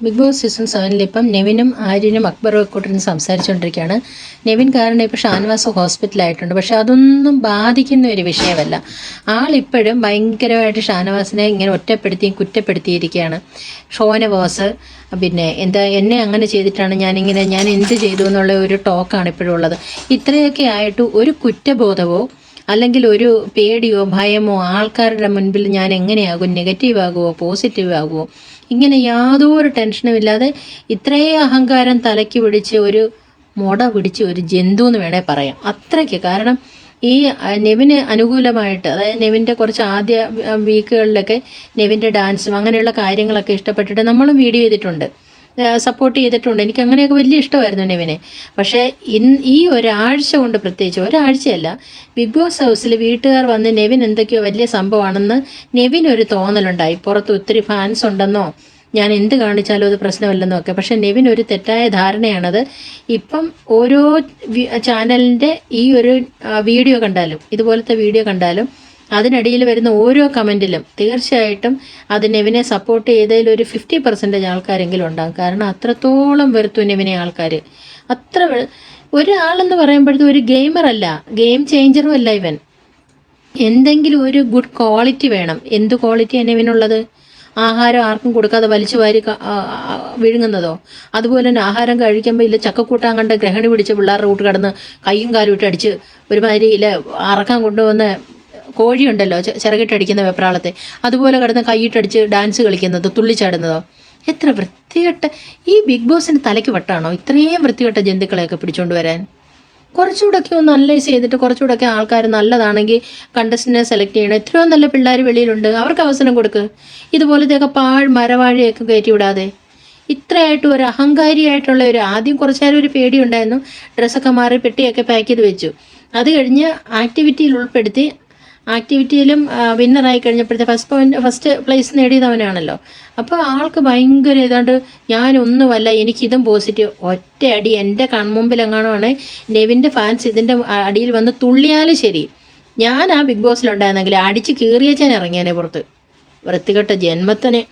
Big boss season സെവനിൽ ഇപ്പം നെവിനും ആര്യനും അക്ബറും ഒക്കെ സംസാരിച്ചുകൊണ്ടിരിക്കുകയാണ് നെവിൻ കാരണം ഇപ്പോൾ ഷാനവാസ് ഹോസ്പിറ്റലായിട്ടുണ്ട് പക്ഷെ അതൊന്നും ബാധിക്കുന്ന ഒരു വിഷയമല്ല. ആളിപ്പോഴും ഭയങ്കരമായിട്ട് ഷാനവാസിനെ ഇങ്ങനെ ഒറ്റപ്പെടുത്തിയും കുറ്റപ്പെടുത്തിയിരിക്കുകയാണ്. ഷോന ബോസ് പിന്നെ എന്താ എന്നെ അങ്ങനെ ചെയ്തിട്ടാണ് ഞാനിങ്ങനെ ഞാൻ എന്ത് ചെയ്തു എന്നുള്ള ഒരു ടോക്കാണ് ഇപ്പോഴും ഉള്ളത്. ഇത്രയൊക്കെ ആയിട്ട് ഒരു കുറ്റബോധവോ അല്ലെങ്കിൽ ഒരു പേടിയോ ഭയമോ ആൾക്കാരുടെ മുൻപിൽ ഞാൻ എങ്ങനെയാകും? നെഗറ്റീവ് ആകുമോ പോസിറ്റീവ് ആകുമോ ഇങ്ങനെ യാതൊരു ടെൻഷനും ഇല്ലാതെ ഇത്രയും അഹങ്കാരം തലയ്ക്ക് പിടിച്ച് ഒരു മുട പിടിച്ച് ഒരു ജന്തു എന്ന് വേണേൽ പറയാം. അത്രയ്ക്ക്. കാരണം ഈ നെവിന് അനുകൂലമായിട്ട് അതായത് നെവിന്റെ കുറച്ച് ആദ്യ വീക്കുകളിലൊക്കെ നെവിന്റെ ഡാൻസും അങ്ങനെയുള്ള കാര്യങ്ങളൊക്കെ ഇഷ്ടപ്പെട്ടിട്ട് നമ്മളും വീഡിയോ ചെയ്തിട്ടുണ്ട്. സപ്പോർട്ട് ചെയ്തിട്ടുണ്ട്. എനിക്ക് അങ്ങനെയൊക്കെ വലിയ ഇഷ്ടമായിരുന്നു ഇവനെ പക്ഷേ ഇൻ ഈ ഒരാഴ്ച കൊണ്ട് പ്രത്യേകിച്ച് ഒരാഴ്ചയല്ല ബിഗ് ബോസ് ഹൗസിൽ വീട്ടുകാർ വന്ന് നെവിൻ എന്തൊക്കെയോ വലിയ സംഭവമാണെന്ന് നെവിൻ ഒരു തോന്നലുണ്ടായി. പുറത്ത് ഒത്തിരി ഫാൻസ് ഉണ്ടെന്നോ ഞാൻ എന്ത് കാണിച്ചാലും അത് പ്രശ്നമല്ലെന്നോ ഒക്കെ. പക്ഷെ നെവിൻ ഒരു തെറ്റായ ധാരണയാണത്. ഇപ്പം ഓരോ ചാനലിന്റെ ഈ ഒരു വീഡിയോ കണ്ടാലും ഇതുപോലത്തെ വീഡിയോ കണ്ടാലും അതിനിടയിൽ വരുന്ന ഓരോ കമന്റിലും തീർച്ചയായിട്ടും അത് നെവിനെ സപ്പോർട്ട് ചെയ്തതിൽ ഒരു ഫിഫ്റ്റി പെർസെന്റേജ് ആൾക്കാരെങ്കിലും ഉണ്ടാകും. കാരണം അത്രത്തോളം വെറുത്തു നെവിനെ ആൾക്കാർ അത്ര ഒരാളെന്ന് പറയുമ്പോഴത്തെ ഒരു ഗെയിമറല്ല ഗെയിം ചേഞ്ചറും അല്ല ഇവൻ. എന്തെങ്കിലും ഒരു ഗുഡ് ക്വാളിറ്റി വേണം. എന്ത് ക്വാളിറ്റി ക്വാളിറ്റിയാണ് നെവിനുള്ളത് ആഹാരം ആർക്കും കൊടുക്കാതെ വലിച്ചു വാരി വിഴുങ്ങുന്നതോ? അതുപോലെ തന്നെ ആഹാരം കഴിക്കുമ്പോൾ ഇല്ല ചക്കക്കൂട്ടാൻ കണ്ട് ഗ്രഹണി പിടിച്ച് പിള്ളേരുടെ കൂട്ട് കടന്ന് കൈയും കാലും ഇട്ട് അടിച്ച് ഒരുമാതിരി ഇല്ല അറക്കാൻ കൊണ്ടുവന്ന കോഴിയുണ്ടല്ലോ ചിറകിട്ടടിക്കുന്ന വെപ്രാളത്തെ. അതുപോലെ കിടന്ന് കൈയിട്ടടിച്ച് ഡാൻസ് കളിക്കുന്നത് തുള്ളിച്ചാടുന്നതോ. എത്ര വൃത്തികെട്ട ഈ ബിഗ് ബോസിന് തലയ്ക്ക് വട്ടാണോ ഇത്രയും വൃത്തികെട്ട ജന്തുക്കളെയൊക്കെ പിടിച്ചോണ്ട് വരാൻ? കുറച്ചുകൂടെയൊക്കെ ഒന്ന് അനലൈസ് ചെയ്തിട്ട് കുറച്ചുകൂടെയൊക്കെ ആൾക്കാർ നല്ലതാണെങ്കിൽ കണ്ടസ്റ്റിനെ സെലക്ട് ചെയ്യണം. എത്രയോ നല്ല പിള്ളേർ വെളിയിലുണ്ട്. അവർക്ക് അവസരം കൊടുക്കുക ഇതുപോലത്തെയൊക്കെ പാഴ് മരവാഴിയൊക്കെ കയറ്റി വിടാതെ. ഇത്രയായിട്ടും ഒരു അഹങ്കാരിയായിട്ടുള്ള ഒരു ആദ്യം കുറച്ചു നേരം ഒരു പേടിയുണ്ടായിരുന്നു. ഡ്രസ്സൊക്കെ മാറി പെട്ടിയൊക്കെ പാക്ക് ചെയ്ത് വെച്ചു. അത് കഴിഞ്ഞ് ആക്ടിവിറ്റിയിൽ ഉൾപ്പെടുത്തി ആക്ടിവിറ്റിയിലും വിന്നറായി കഴിഞ്ഞപ്പോഴത്തെ ഫസ്റ്റ് പോയിന്റ് ഫസ്റ്റ് പ്ലേസ് നേടിയതവനാണല്ലോ. അപ്പോൾ ആൾക്ക് ഭയങ്കര ഏതാണ്ട് ഞാനൊന്നുമല്ല എനിക്കിതും പോസിറ്റീവ് ഒറ്റ അടി കൺമുമ്പിൽ എങ്ങാണോ നെവിന്റെ ഫാൻസ് ഇതിന്റെ അടിയിൽ വന്ന് തുള്ളിയാലും ശരി. ഞാൻ ആ ബിഗ് ബോസിലുണ്ടായിരുന്നെങ്കിൽ അടിച്ച് കീറിയച്ചാൻ ഇറങ്ങിയാനെ പുറത്ത്. വൃത്തികെട്ട ജന്മത്തിനെ.